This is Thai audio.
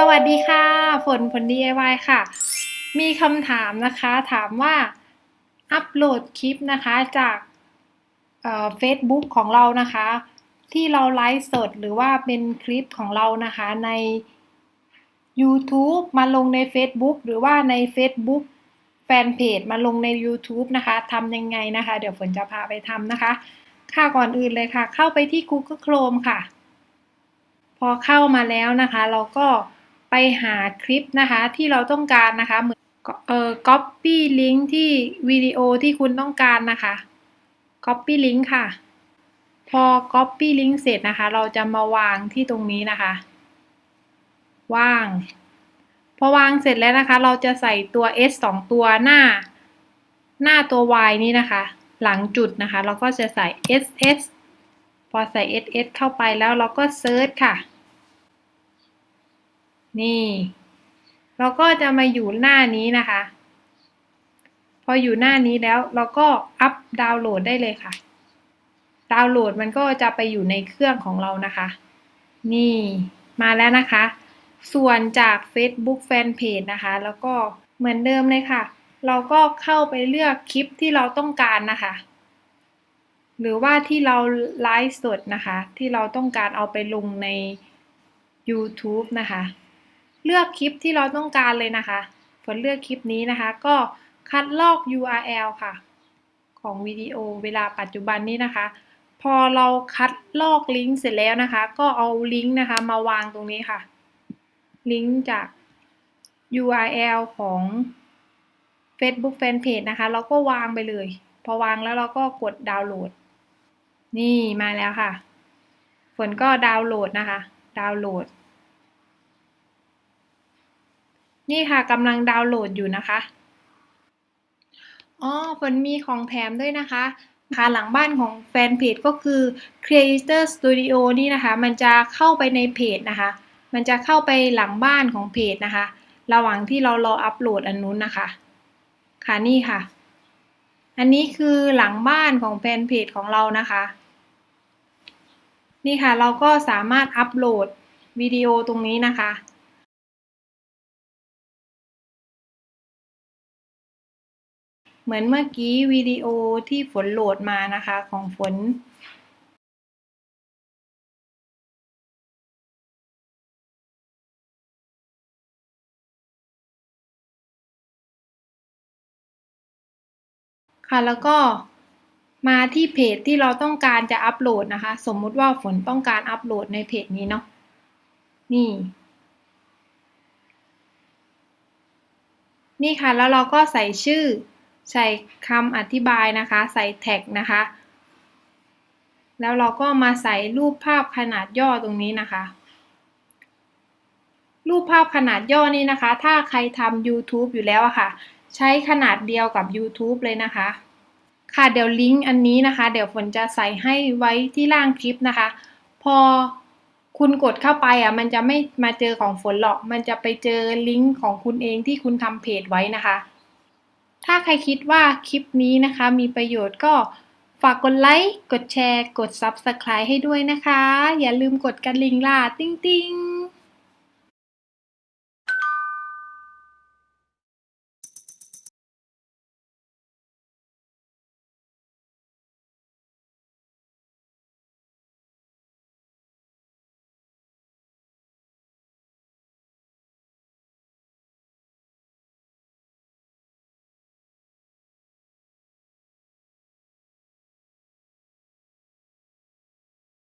สวัสดีค่ะ ฝนฝน DIY ค่ะ มีคำถามนะคะ ถามว่าอัปโหลดคลิปนะคะจากเฟซบุ๊กของเรานะคะ ที่เราไลฟ์สดหรือว่าเป็นคลิปของเรานะคะใน YouTube มาลงใน Facebook หรือว่าใน Facebook แฟนเพจมาลงใน YouTube นะคะทำยังไงนะคะ เดี๋ยวฝนจะพาไปทำนะคะ ค่ะก่อนอื่นเลยค่ะ เข้าไปที่ Google Chrome ค่ะ พอเข้ามาแล้วนะคะ เราก็ ไปหาคลิปนะคะที่เราต้องการนะคะเหมือนเอ่อ copy link ที่วิดีโอที่คุณต้องการนะคะ copy link ค่ะ พอ copy link เสร็จนะคะ เราจะมาวางที่ตรงนี้นะคะ วาง พอวางเสร็จแล้วนะคะ เราจะใส่ตัว s สองตัวหน้า หน้าตัว y นี้นะคะ หลังจุดนะคะ เราก็จะใส่ ss พอใส่ ss เข้าไปแล้วเราก็เซิร์ชค่ะ นี่ เราก็จะมาอยู่หน้านี้นะคะ พออยู่หน้านี้แล้วเราก็อัพดาวน์โหลดได้เลยค่ะ ดาวน์โหลดมันก็จะไปอยู่ในเครื่องของเรานะคะ นี่มาแล้วนะคะ ส่วนจาก Facebook Fanpage นะคะ แล้วก็เหมือนเดิมเลยค่ะ เราก็เข้าไปเลือกคลิปที่เราต้องการนะคะ หรือว่าที่เราไลฟ์สดนะคะ ที่เราต้องการเอาไปลงใน YouTube นะคะ เลือกคลิปที่เราต้องการเลยนะคะฝนเลือกคลิปนี้นะคะ ก็คัดลอก URL ค่ะ ของวิดีโอเวลาปัจจุบันนี้นะคะ พอเราคัดลอกลิงก์เสร็จแล้วนะคะ ก็เอาลิงก์นะคะมาวางตรงนี้ค่ะ ลิงก์จาก URL ของ Facebook Fanpage นะคะ เราก็วางไปเลย พอวางแล้วเราก็กดดาวน์โหลด นี่มาแล้วค่ะ ฝนก็ดาวน์โหลดนะคะ ดาวน์โหลด นี่ค่ะกำลังดาวน์โหลดอยู่นะคะ อ๋อฝนมีของแถมด้วยนะคะค่ะหลังบ้านของแฟนเพจก็คือ Creator Studio นี่นะคะ มันจะเข้าไปในเพจนะคะ มันจะเข้าไปหลังบ้านของเพจนะคะ ระหว่างที่เรารออัปโหลดอันนู้นนะคะ ค่ะนี่ค่ะ อันนี้คือหลังบ้านของแฟนเพจของเรานะคะ นี่ค่ะเราก็สามารถอัปโหลดวิดีโอตรงนี้นะคะ เหมือนเมื่อกี้วิดีโอที่ฝนโหลดมานะคะของฝนค่ะแล้วก็มาที่เพจที่เราต้องการจะอัปโหลดนะคะ สมมุติว่าฝนต้องการอัปโหลดในเพจนี้เนาะนี่ นี่ค่ะแล้วเราก็ใส่ชื่อ ใส่คำอธิบายนะคะ ใส่แท็กนะคะ แล้วเราก็มาใส่รูปภาพขนาดย่อตรงนี้นะคะ รูปภาพขนาดย่อนี้นะคะ ถ้าใครทำ YouTube อยู่แล้วอะค่ะ ใช้ขนาดเดียวกับ YouTube เลยนะคะ ค่ะเดี๋ยวลิงก์อันนี้นะคะ เดี๋ยวฝนจะใส่ให้ไว้ที่ล่างคลิปนะคะ พอคุณกดเข้าไปอะมันจะไม่มาเจอของฝนหรอก มันจะไปเจอลิงก์ของคุณเองที่คุณทำเพจไว้นะคะ ถ้าใครคิดว่าคลิปนี้นะคะ มีประโยชน์ก็ฝากกดไลค์ กดแชร์ กด Subscribe ให้ด้วยนะคะ อย่าลืมกดกระดิ่งล่ะ ติ้งติ้ง